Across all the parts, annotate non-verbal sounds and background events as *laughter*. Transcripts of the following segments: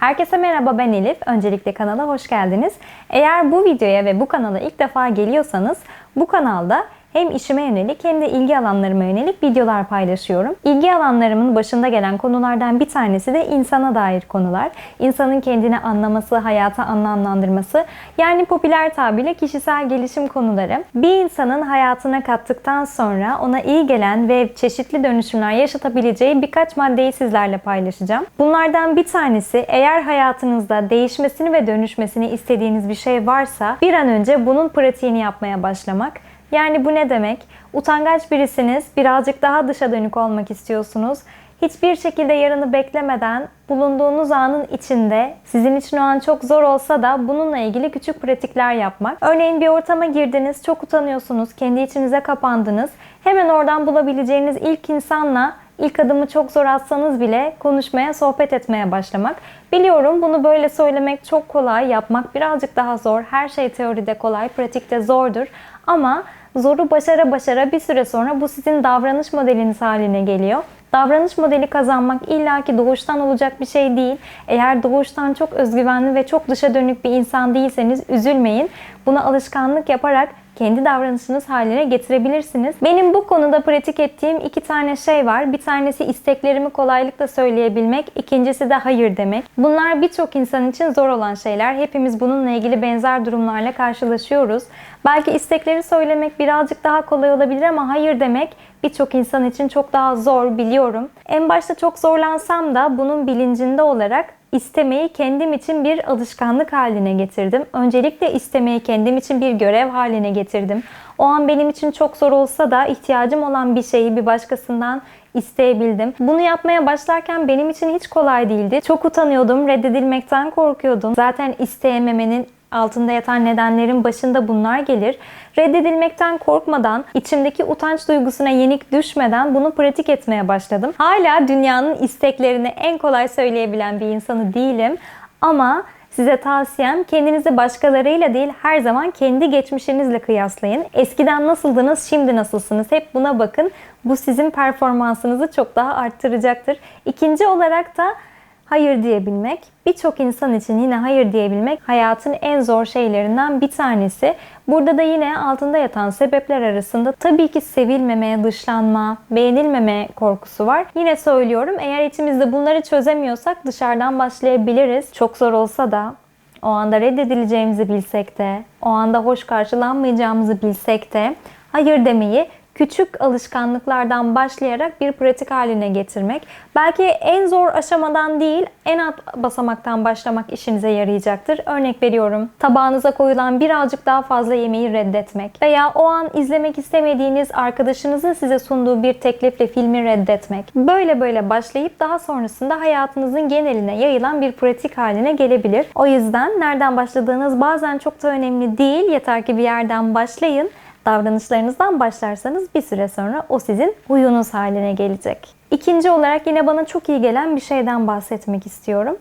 Herkese merhaba ben Elif. Öncelikle kanala hoş geldiniz. Eğer bu videoya ve bu kanala ilk defa geliyorsanız bu kanalda hem işime yönelik hem de ilgi alanlarıma yönelik videolar paylaşıyorum. İlgi alanlarımın başında gelen konulardan bir tanesi de insana dair konular. İnsanın kendini anlaması, hayata anlamlandırması, yani popüler tabirle kişisel gelişim konuları. Bir insanın hayatına kattıktan sonra ona iyi gelen ve çeşitli dönüşümler yaşatabileceği birkaç maddeyi sizlerle paylaşacağım. Bunlardan bir tanesi eğer hayatınızda değişmesini ve dönüşmesini istediğiniz bir şey varsa bir an önce bunun pratiğini yapmaya başlamak. Yani bu ne demek? Utangaç birisiniz, birazcık daha dışa dönük olmak istiyorsunuz. Hiçbir şekilde yarını beklemeden bulunduğunuz anın içinde sizin için o an çok zor olsa da bununla ilgili küçük pratikler yapmak. Örneğin bir ortama girdiniz, çok utanıyorsunuz, kendi içinize kapandınız. Hemen oradan bulabileceğiniz ilk insanla ilk adımı çok zor atsanız bile konuşmaya, sohbet etmeye başlamak. Biliyorum bunu böyle söylemek çok kolay, yapmak birazcık daha zor. Her şey teoride kolay, pratikte zordur. Ama zoru başara başara bir süre sonra bu sizin davranış modeliniz haline geliyor. Davranış modeli kazanmak illaki doğuştan olacak bir şey değil. Eğer doğuştan çok özgüvenli ve çok dışa dönük bir insan değilseniz üzülmeyin. Bunu alışkanlık yaparak kendi davranışınız haline getirebilirsiniz. Benim bu konuda pratik ettiğim iki tane şey var. Bir tanesi isteklerimi kolaylıkla söyleyebilmek, ikincisi de hayır demek. Bunlar birçok insan için zor olan şeyler. Hepimiz bununla ilgili benzer durumlarla karşılaşıyoruz. Belki istekleri söylemek birazcık daha kolay olabilir ama hayır demek birçok insan için çok daha zor biliyorum. En başta çok zorlansam da bunun bilincinde olarak istemeyi kendim için bir alışkanlık haline getirdim. Öncelikle istemeyi kendim için bir görev haline getirdim. O an benim için çok zor olsa da ihtiyacım olan bir şeyi bir başkasından isteyebildim. Bunu yapmaya başlarken benim için hiç kolay değildi. Çok utanıyordum, reddedilmekten korkuyordum. Zaten isteyememenin altında yatan nedenlerin başında bunlar gelir. Reddedilmekten korkmadan, içimdeki utanç duygusuna yenik düşmeden bunu pratik etmeye başladım. Hala dünyanın isteklerini en kolay söyleyebilen bir insanı değilim ama Size tavsiyem kendinizi başkalarıyla değil her zaman kendi geçmişinizle kıyaslayın. Eskiden nasıldınız, şimdi nasılsınız? Hep buna bakın. Bu sizin performansınızı çok daha arttıracaktır. İkinci olarak da hayır diyebilmek. Birçok insan için yine hayır diyebilmek hayatın en zor şeylerinden bir tanesi. Burada da yine altında yatan sebepler arasında tabii ki sevilmeme, dışlanma, beğenilmeme korkusu var. Yine söylüyorum eğer içimizde bunları çözemiyorsak dışarıdan başlayabiliriz. Çok zor olsa da o anda reddedileceğimizi bilsek de, o anda hoş karşılanmayacağımızı bilsek de hayır demeyi küçük alışkanlıklardan başlayarak bir pratik haline getirmek. Belki en zor aşamadan değil, en alt basamaktan başlamak işinize yarayacaktır. Örnek veriyorum. Tabağınıza koyulan birazcık daha fazla yemeği reddetmek veya o an izlemek istemediğiniz arkadaşınızın size sunduğu bir teklifle filmi reddetmek. Böyle böyle başlayıp daha sonrasında hayatınızın geneline yayılan bir pratik haline gelebilir. O yüzden nereden başladığınız bazen çok da önemli değil. Yeter ki bir yerden başlayın davranışlarınızdan başlarsanız bir süre sonra o sizin huyunuz haline gelecek. İkinci olarak yine bana çok iyi gelen bir şeyden bahsetmek istiyorum.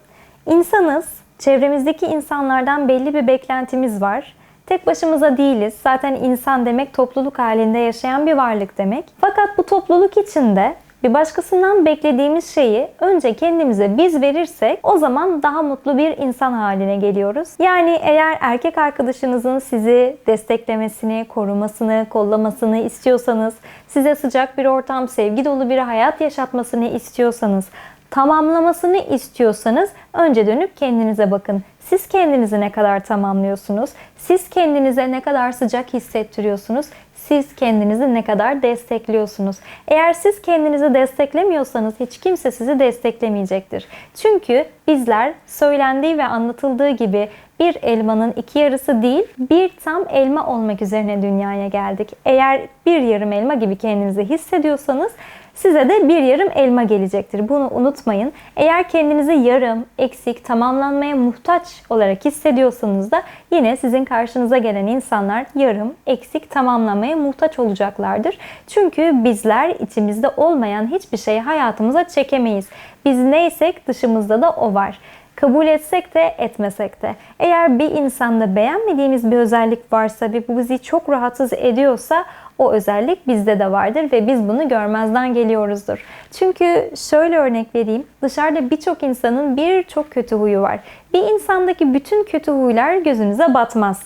İnsanız, çevremizdeki insanlardan belli bir beklentimiz var. Tek başımıza değiliz. Zaten insan demek topluluk halinde yaşayan bir varlık demek. Fakat bu topluluk içinde bir başkasından beklediğimiz şeyi önce kendimize biz verirsek o zaman daha mutlu bir insan haline geliyoruz. Yani eğer erkek arkadaşınızın sizi desteklemesini, korumasını, kollamasını istiyorsanız, size sıcak bir ortam, sevgi dolu bir hayat yaşatmasını istiyorsanız, tamamlamasını istiyorsanız önce dönüp kendinize bakın. Siz kendinizi ne kadar tamamlıyorsunuz? Siz kendinize ne kadar sıcak hissettiriyorsunuz? Siz kendinizi ne kadar destekliyorsunuz. Eğer siz kendinizi desteklemiyorsanız hiç kimse sizi desteklemeyecektir. Çünkü bizler söylendiği ve anlatıldığı gibi bir elmanın iki yarısı değil, bir tam elma olmak üzerine dünyaya geldik. Eğer bir yarım elma gibi kendinizi hissediyorsanız size de bir yarım elma gelecektir. Bunu unutmayın. Eğer kendinizi yarım, eksik, tamamlanmaya muhtaç olarak hissediyorsanız da yine sizin karşınıza gelen insanlar yarım, eksik, tamamlamaya muhtaç olacaklardır. Çünkü bizler içimizde olmayan hiçbir şeyi hayatımıza çekemeyiz. Biz neysek dışımızda da o var. Kabul etsek de etmesek de. Eğer bir insanda beğenmediğimiz bir özellik varsa ve bu bizi çok rahatsız ediyorsa o özellik bizde de vardır ve biz bunu görmezden geliyoruzdur. Çünkü şöyle örnek vereyim. Dışarıda birçok insanın birçok kötü huyu var. Bir insandaki bütün kötü huylar gözünüze batmaz.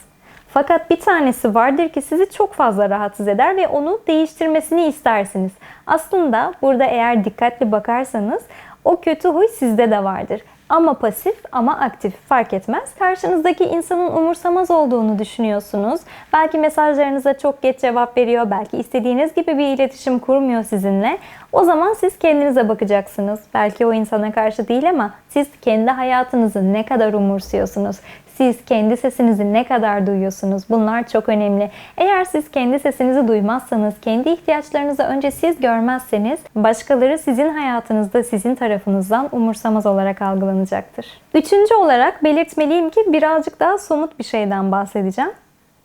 Fakat bir tanesi vardır ki sizi çok fazla rahatsız eder ve onu değiştirmesini istersiniz. Aslında burada eğer dikkatli bakarsanız o kötü huy sizde de vardır. Ama pasif ama aktif fark etmez. Karşınızdaki insanın umursamaz olduğunu düşünüyorsunuz. Belki mesajlarınıza çok geç cevap veriyor. Belki istediğiniz gibi bir iletişim kurmuyor sizinle. O zaman siz kendinize bakacaksınız. Belki o insana karşı değil ama siz kendi hayatınızı ne kadar umursuyorsunuz? Siz kendi sesinizi ne kadar duyuyorsunuz? Bunlar çok önemli. Eğer siz kendi sesinizi duymazsanız, kendi ihtiyaçlarınızı önce siz görmezseniz, başkaları sizin hayatınızda sizin tarafınızdan umursamaz olarak algılanacaktır. Üçüncü olarak belirtmeliyim ki birazcık daha somut bir şeyden bahsedeceğim.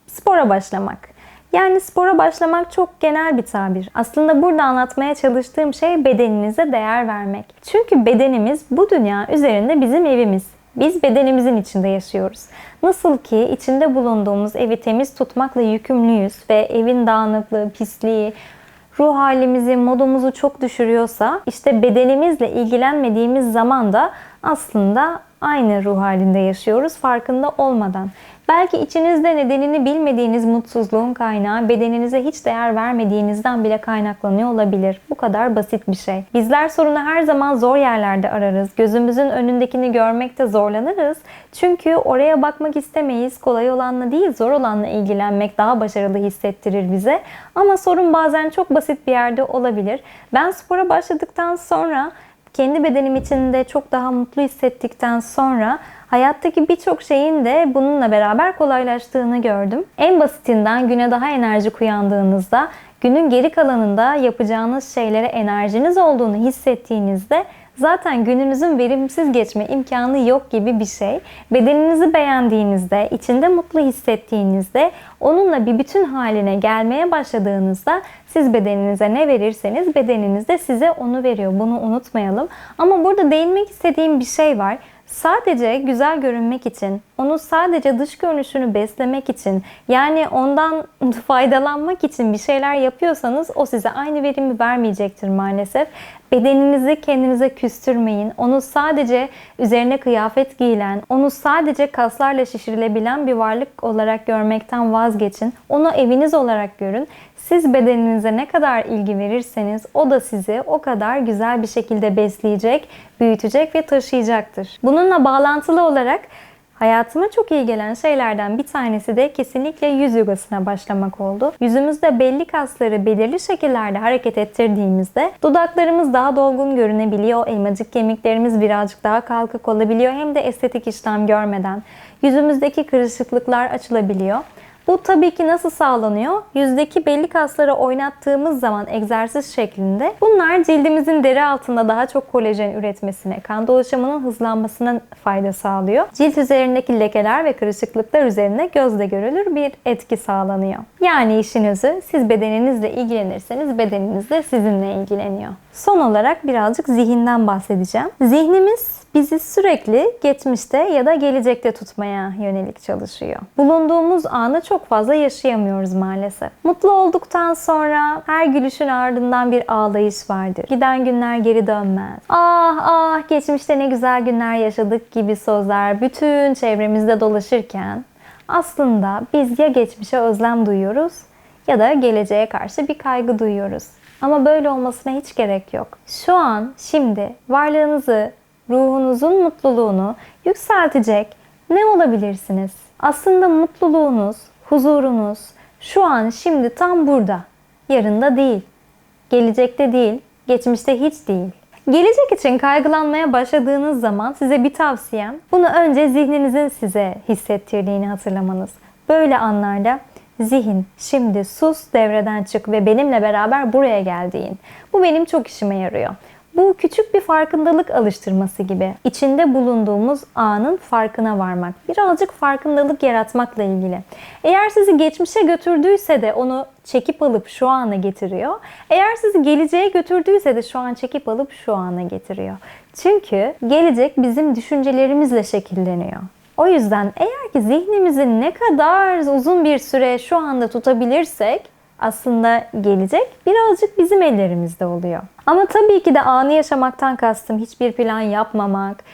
Spora başlamak. Yani spora başlamak çok genel bir tabir. Aslında burada anlatmaya çalıştığım şey bedeninize değer vermek. Çünkü bedenimiz bu dünya üzerinde bizim evimiz. Biz bedenimizin içinde yaşıyoruz. Nasıl ki içinde bulunduğumuz evi temiz tutmakla yükümlüyüz ve evin dağınıklığı, pisliği, ruh halimizi, modumuzu çok düşürüyorsa işte bedenimizle ilgilenmediğimiz zaman da aslında aynı ruh halinde yaşıyoruz farkında olmadan. Belki içinizde nedenini bilmediğiniz mutsuzluğun kaynağı bedeninize hiç değer vermediğinizden bile kaynaklanıyor olabilir. Bu kadar basit bir şey. Bizler sorunu her zaman zor yerlerde ararız. Gözümüzün önündekini görmekte zorlanırız. Çünkü oraya bakmak istemeyiz. Kolay olanla değil zor olanla ilgilenmek daha başarılı hissettirir bize. Ama sorun bazen çok basit bir yerde olabilir. Ben spora başladıktan sonra kendi bedenim içinde çok daha mutlu hissettikten sonra hayattaki birçok şeyin de bununla beraber kolaylaştığını gördüm. En basitinden güne daha enerjik uyandığınızda günün geri kalanında yapacağınız şeylere enerjiniz olduğunu hissettiğinizde zaten gününüzün verimsiz geçme imkanı yok gibi bir şey. Bedeninizi beğendiğinizde, içinde mutlu hissettiğinizde, onunla bir bütün haline gelmeye başladığınızda siz bedeninize ne verirseniz bedeniniz de size onu veriyor. Bunu unutmayalım. Ama burada değinmek istediğim bir şey var. Sadece güzel görünmek için, onu sadece dış görünüşünü beslemek için, yani ondan *laughs* faydalanmak için bir şeyler yapıyorsanız o size aynı verimi vermeyecektir maalesef. Bedeninizi kendinize küstürmeyin. Onu sadece üzerine kıyafet giyilen, onu sadece kaslarla şişirilebilen bir varlık olarak görmekten vazgeçin. Onu eviniz olarak görün. Siz bedeninize ne kadar ilgi verirseniz o da sizi o kadar güzel bir şekilde besleyecek, büyütecek ve taşıyacaktır. Bununla bağlantılı olarak Hayatıma çok iyi gelen şeylerden bir tanesi de kesinlikle yüz yogasına başlamak oldu. Yüzümüzde belli kasları belirli şekillerde hareket ettirdiğimizde dudaklarımız daha dolgun görünebiliyor, elmacık kemiklerimiz birazcık daha kalkık olabiliyor hem de estetik işlem görmeden. Yüzümüzdeki kırışıklıklar açılabiliyor. Bu tabii ki nasıl sağlanıyor? Yüzdeki belli kasları oynattığımız zaman egzersiz şeklinde bunlar cildimizin deri altında daha çok kolajen üretmesine, kan dolaşımının hızlanmasına fayda sağlıyor. Cilt üzerindeki lekeler ve kırışıklıklar üzerine gözle görülür bir etki sağlanıyor. Yani işin özü siz bedeninizle ilgilenirseniz bedeniniz de sizinle ilgileniyor. Son olarak birazcık zihinden bahsedeceğim. Zihnimiz bizi sürekli geçmişte ya da gelecekte tutmaya yönelik çalışıyor. Bulunduğumuz anı çok fazla yaşayamıyoruz maalesef. Mutlu olduktan sonra her gülüşün ardından bir ağlayış vardır. Giden günler geri dönmez. Ah ah geçmişte ne güzel günler yaşadık gibi sözler bütün çevremizde dolaşırken aslında biz ya geçmişe özlem duyuyoruz ya da geleceğe karşı bir kaygı duyuyoruz. Ama böyle olmasına hiç gerek yok. Şu an, şimdi varlığınızı, ruhunuzun mutluluğunu yükseltecek ne olabilirsiniz? Aslında mutluluğunuz, huzurunuz şu an, şimdi tam burada. Yarında değil. Gelecekte değil, geçmişte hiç değil. Gelecek için kaygılanmaya başladığınız zaman size bir tavsiyem bunu önce zihninizin size hissettirdiğini hatırlamanız. Böyle anlarda zihin şimdi sus devreden çık ve benimle beraber buraya geldiğin. Bu benim çok işime yarıyor. Bu küçük bir farkındalık alıştırması gibi. İçinde bulunduğumuz anın farkına varmak. Birazcık farkındalık yaratmakla ilgili. Eğer sizi geçmişe götürdüyse de onu çekip alıp şu ana getiriyor. Eğer sizi geleceğe götürdüyse de şu an çekip alıp şu ana getiriyor. Çünkü gelecek bizim düşüncelerimizle şekilleniyor. O yüzden eğer ki zihnimizi ne kadar uzun bir süre şu anda tutabilirsek aslında gelecek birazcık bizim ellerimizde oluyor. Ama tabii ki de anı yaşamaktan kastım hiçbir plan yapmamak,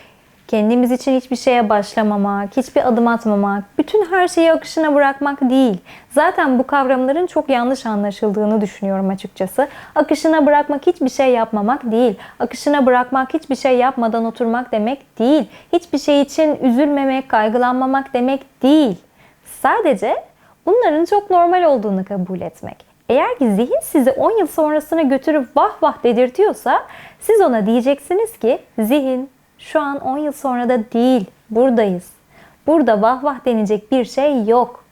kendimiz için hiçbir şeye başlamamak, hiçbir adım atmamak, bütün her şeyi akışına bırakmak değil. Zaten bu kavramların çok yanlış anlaşıldığını düşünüyorum açıkçası. Akışına bırakmak hiçbir şey yapmamak değil. Akışına bırakmak hiçbir şey yapmadan oturmak demek değil. Hiçbir şey için üzülmemek, kaygılanmamak demek değil. Sadece bunların çok normal olduğunu kabul etmek. Eğer ki zihin sizi 10 yıl sonrasına götürüp vah vah dedirtiyorsa siz ona diyeceksiniz ki zihin şu an 10 yıl sonra da değil, buradayız. Burada vah vah denecek bir şey yok.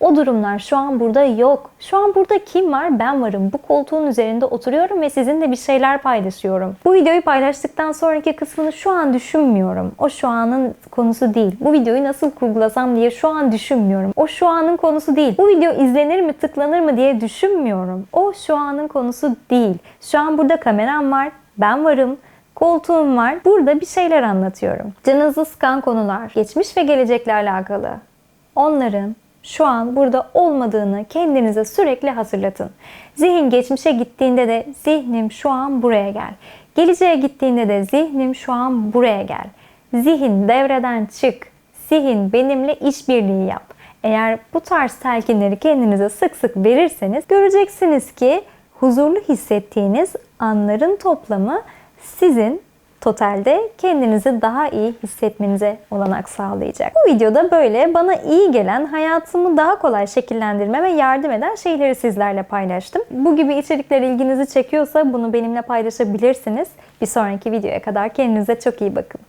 O durumlar şu an burada yok. Şu an burada kim var? Ben varım. Bu koltuğun üzerinde oturuyorum ve sizinle bir şeyler paylaşıyorum. Bu videoyu paylaştıktan sonraki kısmını şu an düşünmüyorum. O şu anın konusu değil. Bu videoyu nasıl kurgulasam diye şu an düşünmüyorum. O şu anın konusu değil. Bu video izlenir mi, tıklanır mı diye düşünmüyorum. O şu anın konusu değil. Şu an burada kameram var. Ben varım koltuğum var. Burada bir şeyler anlatıyorum. Canınızı sıkan konular, geçmiş ve gelecekle alakalı. Onların şu an burada olmadığını kendinize sürekli hatırlatın. Zihin geçmişe gittiğinde de zihnim şu an buraya gel. Geleceğe gittiğinde de zihnim şu an buraya gel. Zihin devreden çık. Zihin benimle işbirliği yap. Eğer bu tarz telkinleri kendinize sık sık verirseniz göreceksiniz ki huzurlu hissettiğiniz anların toplamı sizin totalde kendinizi daha iyi hissetmenize olanak sağlayacak. Bu videoda böyle bana iyi gelen, hayatımı daha kolay şekillendirmeme yardım eden şeyleri sizlerle paylaştım. Bu gibi içerikler ilginizi çekiyorsa bunu benimle paylaşabilirsiniz. Bir sonraki videoya kadar kendinize çok iyi bakın.